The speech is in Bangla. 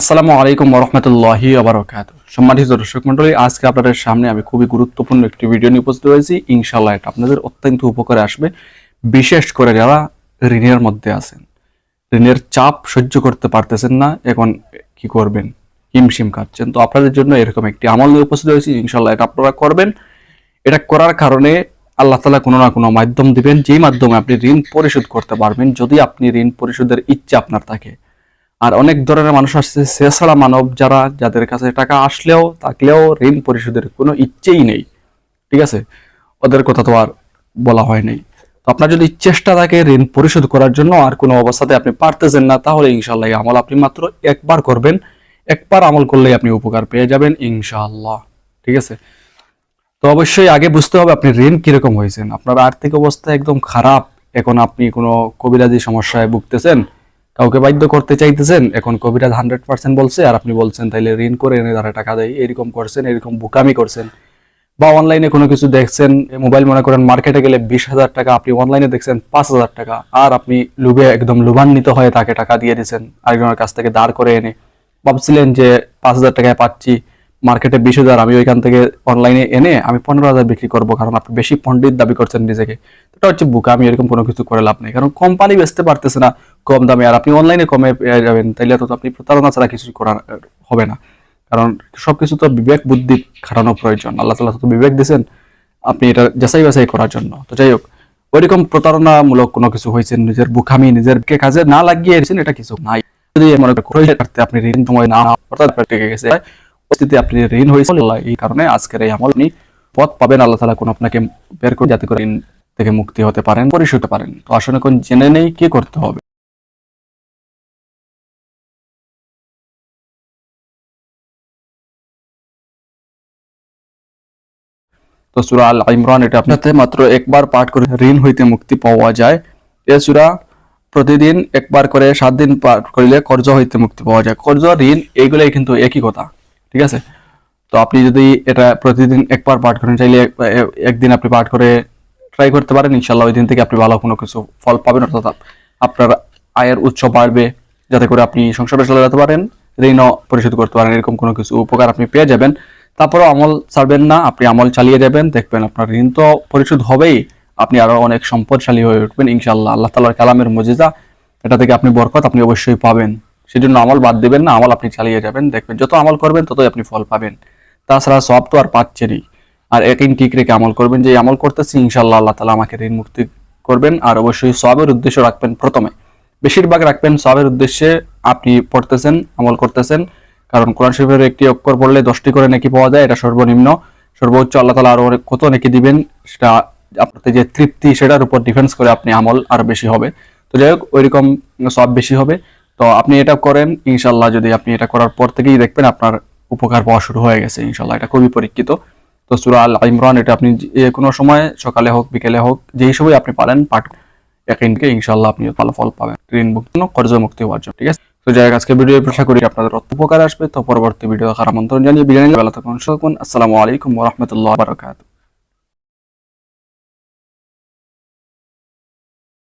আসসালামু আলাইকুম রহমতুল্লাহি আবরকাত সম্মানিত দর্শক মন্ডলী আজকে আপনাদের সামনে আমি খুবই গুরুত্বপূর্ণ একটি ভিডিও নিয়ে উপস্থিত হয়েছি। ইনশাল্লাহ এটা আপনাদের অত্যন্ত উপকারে আসবে। বিশেষ করে যারা ঋণের মধ্যে আছেন। ঋণের চাপ সহ্য করতে পারতেছেন না, এখন কি করবেন? হিমশিম খাচ্ছেন। তো আপনাদের জন্য এরকম একটি আমল নিয়ে উপস্থিত হয়েছি। ইনশাল্লাহ এটা আপনারা করবেন। এটা করার কারণে আল্লাহ তালা কোনো না কোনো মাধ্যম দিবেন, যেই মাধ্যমে আপনি ঋণ পরিশোধ করতে পারবেন। যদি আপনি ঋণ পরিশোধের ইচ্ছা আপনার থাকে আর অনেক ধরনের মানুষ আসছে। সে ছাড়া মানব যারা, যাদের কাছে টাকা আসলেও, থাকলেও ঋণ পরিশোধের কোনো ইচ্ছেই নেই। ঠিক আছে? ওদের কথা তো আর বলা হয় নাই। তো আপনার যদি চেষ্টা থাকে ঋণ পরিশোধ করার জন্য আর কোনো অবস্থাতে আপনি পারতেছেন না, তাহলে ইনশাল্লাহ আমল আপনি মাত্র একবার করবেন। একবার আমল করলেই আপনি উপকার পেয়ে যাবেন ইনশাআল্লাহ। ঠিক আছে? তো অবশ্যই আগে বুঝতে হবে আপনি ঋণ কীরকম হয়েছেন। আপনার আর্থিক অবস্থা একদম খারাপ। এখন আপনি কোনো কবিরাজি সমস্যায় ভুগতেছেন। কাউকে বাধ্য করতে চাইতেছেন, এখন কবিরাজ হান্ড্রেড পার্সেন্ট বলছে, আর আপনি বলছেন, তাইলে ঋণ করে এনে তারা টাকা দেয়। এরকম করছেন, এরকম বুকামি করছেন। বা অনলাইনে কোনো কিছু দেখছেন মোবাইল মনে করেন মার্কেটে গেলে বিশ হাজার টাকা আপনি অনলাইনে দেখছেন, পাঁচ হাজার টাকা, আর আপনি লুবে একদম লুভান্বিত হয়ে তাকে টাকা দিয়ে দিয়েছেন আরেকজনের কাছ থেকে দাঁড় করে এনে। ভাবছিলেন যে পাঁচ হাজার টাকায় পাচ্ছি মার্কেটে বিশ হাজার, আমি ওইখান থেকে অনলাইনে এনে আমি পনেরো হাজার বিক্রি করব, কারণ আপনি বেশি পণ্ডিত দাবি করছেন নিজেকে। এটা হচ্ছে বুকা, আমি এরকম কোনো কিছু করে লাভ নেই। কারণ কোম্পানি বেচতে পারতেছে না কম দামে, আর আপনি অনলাইনে কমে যাবেন, তাইলে তো আপনি প্রতারণা ছাড়া কিছু করার হবে না। কারণ সবকিছু তো বিবেক, বুদ্ধি খাটানো প্রয়োজন। আল্লাহ তালা তো বিবেক দিয়েছেন আপনি এটা যাচাই বাছাই করার জন্য। তো যাই হোক, ওইরকম প্রতারণামূলক কোনো কিছু হয়েছে, নিজের বুখামি নিজের কাজে না লাগিয়ে এটা কিছু নাই। যদি মনে করেন আপনি সময় না, অর্থাৎ গেছে পরিস্থিতি আপনি ঋণ হয়েছে এই কারণে আজকের এই আমল আপনি পথ পাবেন, আল্লাহ তালা কোন আপনাকে বের করে যাতে করে ঋণ থেকে মুক্তি হতে পারেন, পরিশোধ পারেন। তো আসলে কোন জেনে নেই কি করতে হবে। তো সুরা আল ইমরান, এটা আপনাতে মাত্র একবার পাঠ করে ঋণ হইতে মুক্তি পাওয়া যায়। এ সুরা প্রতিদিন একবার করে, সাত দিন পাঠ করিলে কর্জ হইতে মুক্তি পাওয়া যায়। কর্জ ঋণ, এইগুলাই কিন্তু একই কথা। ঠিক আছে? তো আপনি যদি এটা প্রতিদিন একবার পাঠ করেন, চাইলে একদিন আপনি পাঠ করে ট্রাই করতে পারেন। ইনশাল্লাহ ওই দিন থেকে আপনি ভালো কোনো কিছু ফল পাবেন, অর্থাৎ আপনার আয়ের উৎস বাড়বে, যাতে করে আপনি সংসারে চলে যেতে পারেন, ঋণও পরিশোধ করতে পারেন, এরকম কোনো কিছু উপকার আপনি পেয়ে যাবেন। তারপরেও আমল ছাড়বেন না, আপনি আমল চালিয়ে যাবেন, দেখবেন আপনার ঋণ তো পরিশোধ হবেই, আপনি আরও অনেক সম্পদশালী হয়ে উঠবেন ইনশাল্লাহ আল্লাহ তালার কালামের মজিজা, এটা থেকে আপনি বরকত আপনি অবশ্যই পাবেন। সেজন্য আমল বাদ দিবেন না, আমল আপনি চালিয়ে যাবেন, দেখবেন যত আমল করবেন ততই আপনি ফল পাবেন। তাছাড়া সব তো আর পাচ্ছেনই। আর একই ঠিক রেখে আমল করবেন, যে আমল করতেছি ইনশাল্লাহ আল্লাহ তালা আমাকে ঋণ মুক্তি করবেন। আর অবশ্যই সবের উদ্দেশ্য রাখবেন প্রথমে। বেশিরভাগ রাখবেন সবের উদ্দেশ্যে আপনি পড়তেছেন, আমল করতেছেন। কারণ কোরআন শরীফের একটি অক্ষর পড়লে দশটি করে নাকি পাওয়া যায়, এটা সর্বনিম্ন। সর্বোচ্চ আল্লাহ তালা আরও অনেক কত নাকি দিবেন, সেটা আপনাদের যে তৃপ্তি, সেটার উপর ডিফেন্স করে আপনি আমল আরও বেশি হবে। তো যাই হোক, ওইরকম সব বেশি হবে। তো আপনি এটা করেন, ইনশাল্লাহ যদি আপনি এটা করার পর থেকেই দেখবেন আপনার উপকার পাওয়া শুরু হয়ে গেছে, ইনশাল্লাহ। এটা খুবই পরীক্ষিত। তো সুরা আল ইমরান, এটা আপনি যে কোনো সময়, সকালে হোক, বিকেলে হোক, যেই সময় আপনি পারেন, পাঠ একাইনকে ইনশাল্লাহ আপনি ভালো ফল পাবেন। ঋণ মুক্তি কর্জ মুক্তি হওয়ার জন্য, ঠিক আছে? তো যাই আজকে ভিডিও আশা করি আপনাদের উপকার আসবে। তো পরবর্তী ভিডিও দেখার আমন্ত্রণ জানিয়ে বিরিয়ানি বেলা তখন আসসালামু আলাইকুম রহমতুল্লাহ বারকাত